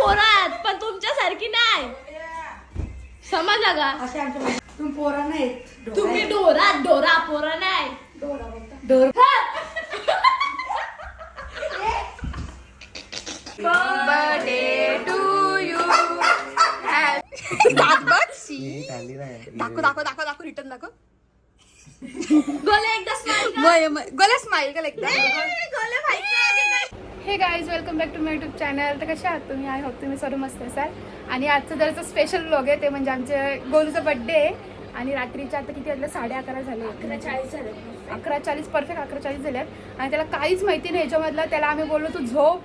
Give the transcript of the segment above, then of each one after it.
पोरं आहेत पण तुमच्यासारखी नाही. समजलं का? असे आमच्या तुम्ही पोरा नाहीत. तुम्ही डोरा डोरा पोरं नाही. डोर बर्थडे टू यू दात बघ. दाखव दाखव दाखव दाखव रिटर्न दाखव. गोले एकदा स्माइल मय मय गोल्या स्माइल का एकदा. गोले व्हायचं hey guys welcome back to my YouTube channel तर कसे आहात तुम्ही? आय होप तुम्ही सर्व मस्त असाल. आणि आजचं जरचं स्पेशल ब्लॉग आहे ते म्हणजे आमच्या गोलूचा बड्डे आहे. आणि रात्रीच्या आता किती वाजले? साडे अकरा झाले. अकरा चाळीस झाले. अकरा चाळीस परफेक्ट अकरा चाळीस झाल्यात आणि त्याला काहीच माहिती नाही याच्यामधलं. त्याला आम्ही बोललो तू झोप.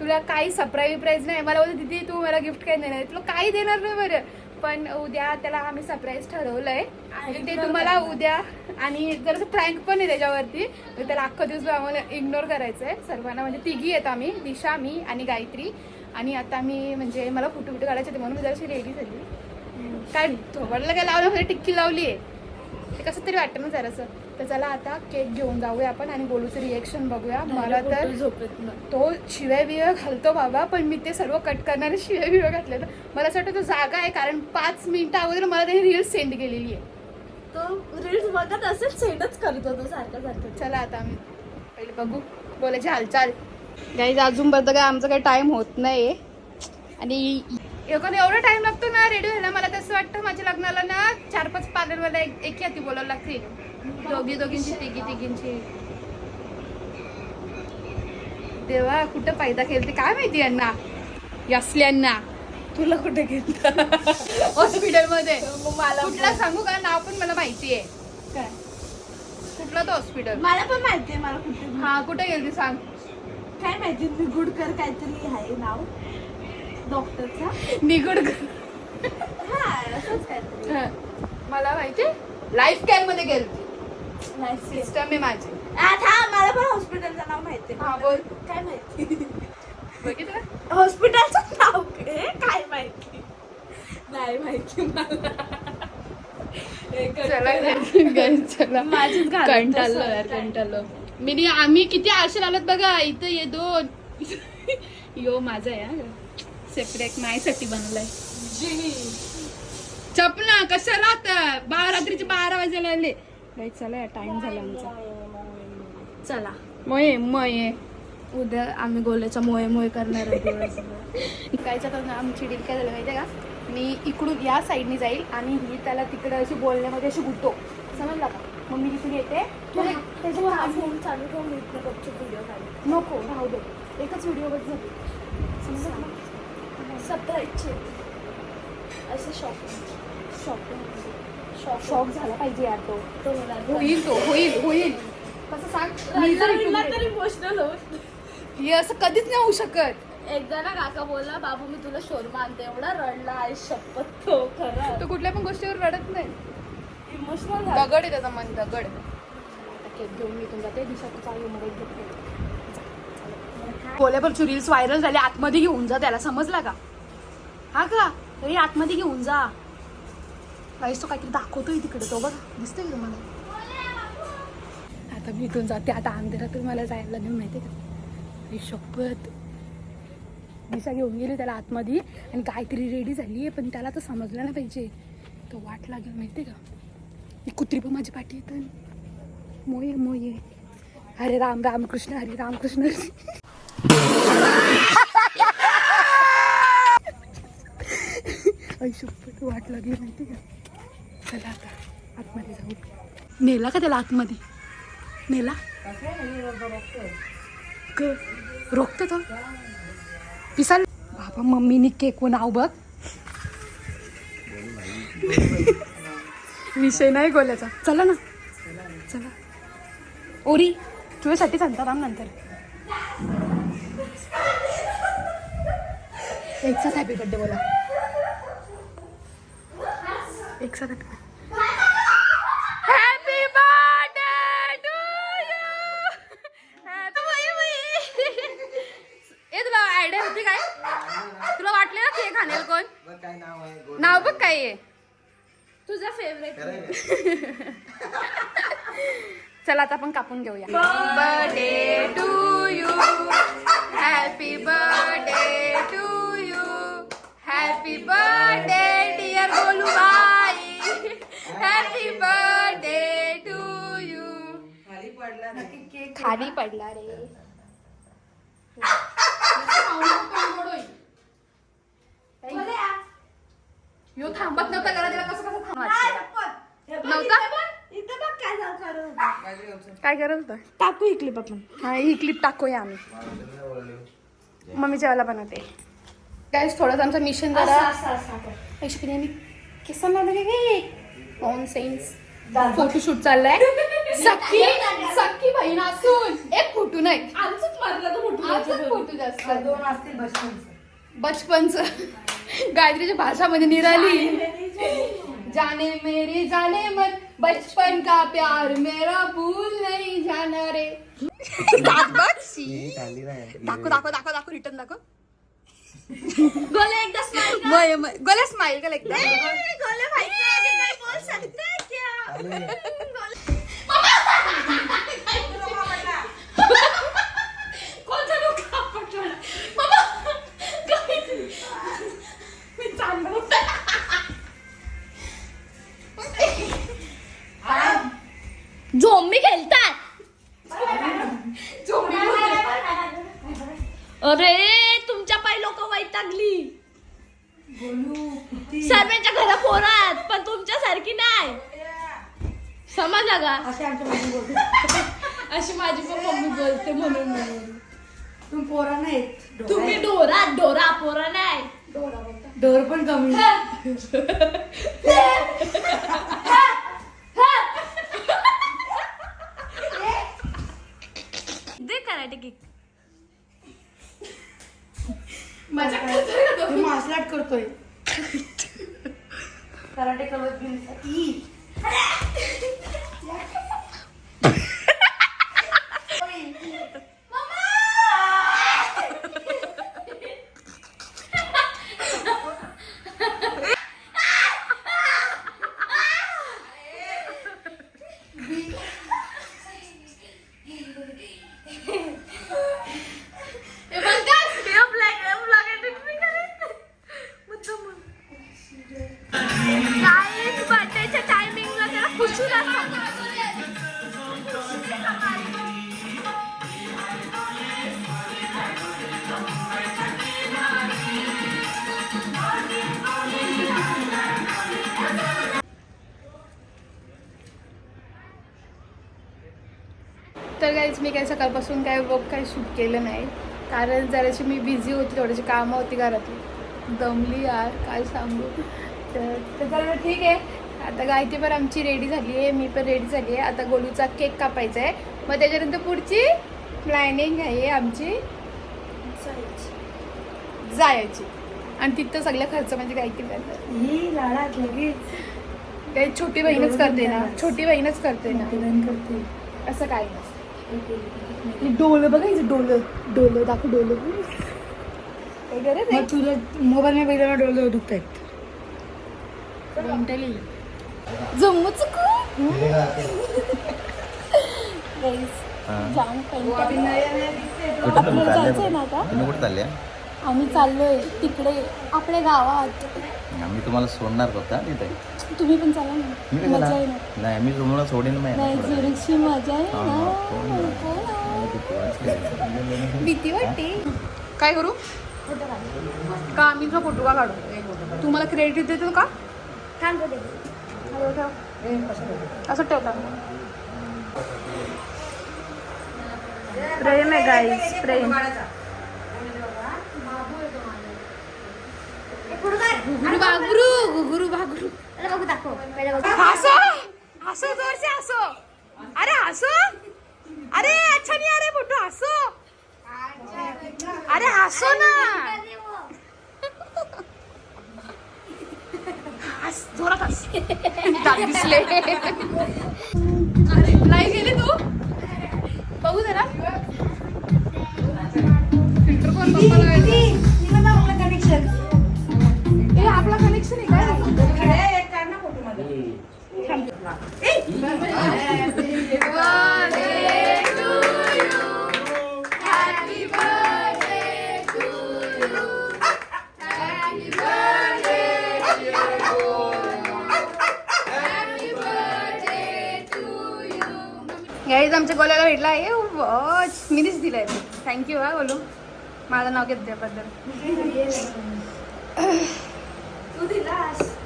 तुला काही सरप्राईज प्राईज नाही. मला बोलतो दिदी तू मला गिफ्ट काही देणार आहे?" तुला काही देणार नाही बरं. पण उद्या त्याला आम्ही सरप्राईज ठरवलंय. आणि ते तुम्हाला उद्या आणि जर प्रँक पण आहे त्याच्यावरती तर त्याला अख्खा दिवस आम्हाला इग्नोर करायचं आहे सर्वांना म्हणजे तिघी आहेत आम्ही दिशा मी आणि गायत्री. आणि आता मी म्हणजे मला फोटो बिटो काढायचे होते म्हणून मी जराशी रेडी झाली. काय थोबडला काय लावलं म्हणजे टिक्की लावली आहे ते कसं तरी वाटतं ना जरासं. तर चला आता केक घेऊन जाऊया आपण आणि गोलूचं रिएक्शन बघूया. मला तर झोपेत ना. तो शिव्या बिव्या घालतो बाबा पण मी ते सर्व कट करणारे शिव्या बिव्या घातले तर मला असं वाटतं तो जागा आहे कारण पाच मिनिटं अगोदर मला त्याने रील सेंड केलेली आहे. तो रील्स बघत असेल सेंडच करतो तो सारखं सारखं. चला आता आम्ही पहिले बघू. बोलायची हालचाल. गाईज अजूनपर्यंत काय आमचा काही टाइम होत नाही आणि एखादा एवढा टाइम लागतो ना रेडी व्हायला मला तसं वाटतं माझ्या लग्नाला ना चार पाच पार्लरवाला एक एक हाती बोलावं लागतील. दोघी दोघींची तिघी तिघींची. देवा कुठं फायदा खेळते काय माहिती यांना? यसल्यांना. तुला कुठे घेतलं? हॉस्पिटलमध्ये. मला कुठला सांगू का? नाव पण मला माहिती आहे काय? कुठला तो हॉस्पिटल? मला पण माहितीये मला कुठे हा कुठे गेली सांग. काय माहिती निगुडकर काहीतरी आहे नाव. डॉक्टरचा. निगुड हा असंच काहीतरी. मला माहिती लाईफ कॅम्पमध्ये गेली. सिस्टम आहे माझी. मला पण हॉस्पिटलचं नाव माहितीये हा बोल. काय माहिती? बघितलं? हॉस्पिटलचं नाव काय? माहिती? नाही माहिती मला. माझीच कंटाळलो. कंटाळलो. मी आम्ही किती आरशे लावलेत बघा. इथं ये दोन. यो माझा आहे सेपरेट माझ्यासाठी बनलाय चपला कशाला आता? बारा रात्रीचे बारा वाजायला आले गाईज चला टाइम झाला आमचा. चला. मये मये. उद्या आम्ही गोल्याच्या मोये मोये करणार आहे. कायच्या तर आमची डील काय झालं माहिती आहे का? मी इकडून या साईडनी जाईल आणि ही त्याला तिकडे अशी बोलण्यामध्ये अशी गुतो. समजला का? मग मी तिकडे येते चालू ठेवून व्हिडिओ नको राहू दे. एकच व्हिडिओ बघ झाली? सरप्राईजचे असे शॉपिंग शॉपिंग शॉप शॉक झाला पाहिजे यार तो. तो होईल तो होईल होईल. कसं सांग? मी जर रडला इकडून तरी इमोशनल होत गेले- हे असं कधीच नाही होऊ शकत. एकदा ना काका बोलला बाबू मी तुला शोरमा आणते एवढा रडला आहे शपथ तो खरं. तो कुठल्या पण गोष्टीवर रडत नाही. इमोशनल दगड आहे त्याचा मन दगड. केक घेऊन मी इथून जाते दिशा चालू कोल्यापूरची रील्स व्हायरल झाली आतमध्ये घेऊन जा त्याला. समजला का? हा का? तरी आतमध्ये घेऊन जा. काहीच तो काहीतरी दाखवतोय तिकडे तो बघा. दिसतोय का तुम्हाला? आता मी इथून जाते. आता अंधेरातून मला जायला लागेल माहिती का? ही शपथ. दिशा घेऊन गेली त्याला आतमध्ये आणि काहीतरी रेडी झाली आहे पण त्याला तर समजलं नाही पाहिजे. तो वाट लागेल माहिती का? ही कुत्री पण माझी पाठी येतं. मोये मोये. हरे राम राम कृष्ण हरे राम कृष्ण हरे वाट लागली माहिती का? चला आता आतमध्ये जाऊ. नेला का त्याला आतमध्ये? नेला. क रोखतो तो. पिसाल बाबा मम्मीनी केक व नाव बघ. विषय नाही गोल्याचा चला ना. चला. ओरी तुझ्यासाठी सांगता राम नंतर. एकसाथ हॅपी बड्डे बोला. एकसाथ हॅपी हॅपी नाव बघ काय आहे. तुझा फेवरेट चला आता आपण कापून घेऊया. Birthday to you happy birthday to you happy birthday dear बोलू बाई हॅपी बर्थडे टू यू खाली पडला रे. यो थांबत नव्हता घरात त्याला कसं कसं थांबवायचं नव्हता? इथं बघ काय झालं करत काय करत होता? टाकू ही क्लिप आपण. हा ही क्लिप टाकूया आम्ही. मम्मी जेवायला बनवते. काय थोडंसं आमचं मिशन जरा ऐश्वर्याने किसन ऑन सेन्स फोटोशूट चाललाय. सख्खी सख्खी बहीण असून. एक फोटो नाही. आमचंच मारलं तर आमचाच फोटो जास्त. दोन असतील बसपनचं बचपनच. गायत्रीच्या भाषामध्ये निराली. जाने मेरी जाने मन बचपन का प्यार मेरा भूल नहीं जाना रे. दाखव दाखव दाखव दाखव रिटर्न दाखव. गोले एकदा स्माइल मय मय. गोल्या स्माइल का एकदा. गोले काही बोल सकते हैं क्या सर्वांच्या घरा पोरात पण तुमच्या सारखी नाही. समजला का? असे आमच्या मम्मी बोलते. अशी माझी पण मम्मी बोलते म्हणून. म्हणून तुम्ही पोरा नाहीत. तुम्ही डोरा डोरा पोरा नाही. डोर पण कमी दे कराटे किक मजा मासलाट करतोय. कराटे करत गेली तर काहीच मी काही सकाळपासून काय वर्क काही शूट केलं नाही. कारण जराशी मी बिझी होती थोडीशी कामं होती घरातली. दमली यार काय सांगू. तर तर चला ठीक आहे. आता गायती पण आमची रेडी झाली आहे मी पण रेडी झाली आहे. आता गोलूचा केक कापायचा आहे. मग त्याच्यानंतर पुढची प्लॅनिंग आहे आमची. जायची. आणि तिथं सगळं खर्च म्हणजे गायती करतात ही काही छोटी बहीणच करते ना. छोटी बहीणच करते ना. करते. असं काही नसतं डोलं बघायचं डोलं डोलं दाखव डोलं. काय गरज मग तुला मोबाईल मध्ये बघितलं डोळे दुखत आहेत आहे जम्मू चुकू जाम कुठं तुम्ही आपल्याला चालले? जायचंय ना आता? तुम्ही कुठं चालले? आम्ही चाललोय तिकडे आपल्या गावात. आम्ही तुम्हाला सोडणार होता तिथे. तुम्ही पण चला ना. मजा? आहे ना नाही मी तुम्हाला सोडीन नाही नाही मजा आहे हा, हो. हो ना. भीती वाटते. काय करू? का मी तुझा फोटो का काढू? तू मला क्रेडिट देतो का? ठेव. असं ठेवता प्रेम आहे गाईस प्रेम. गुरु बागुरु गुरु बागुरु. हसो हसो जोर से हसो. अरे हसो. अरे अच्छा नहीं आ फोटो हसो. अरे हसो ना. हस जोरात हस. दात दिसले. नाही गेले तू? बघू जरा. फिल्टर कोण पप्पाला गाईज आमच्या गोल्याला भेटला. आहे मच मीनीच दिलंय. थँक्यू हा बोलू. माझं नाव घेत त्याबद्दल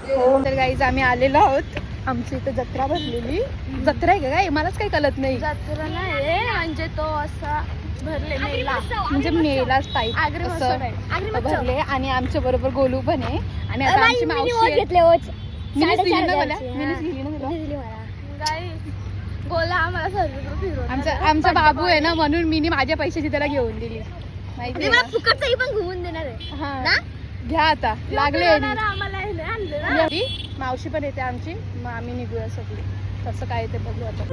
हो. तर गाईज आम्ही आलेलो आहोत. आमची इथं जत्रा भरलेली. जत्रा आहे का काय? मलाच काही कळत नाही. जत्रा नाही म्हणजे तो असा भरले मेला म्हणजे मेलाच आहे. महोत्सव. भरले आणि आमच्या बरोबर गोलू पण आहे. आणि आता आमची मावशी आहे. घेतले दिली ना मला? दिली आम्हाला सर्व आमचा आमचा बाबू आहे ना म्हणून मीनी माझ्या पैशाची त्याला घेऊन दिली. माहिती मला? फुकटचाही पण घुमून देणार आहे. हा. ना? घ्या आता. लागले आम्हाला हे आणलं ना? मावशी पण येते आमची. मग आम्ही निघूया सगळी. कसं काय ते बघू आता.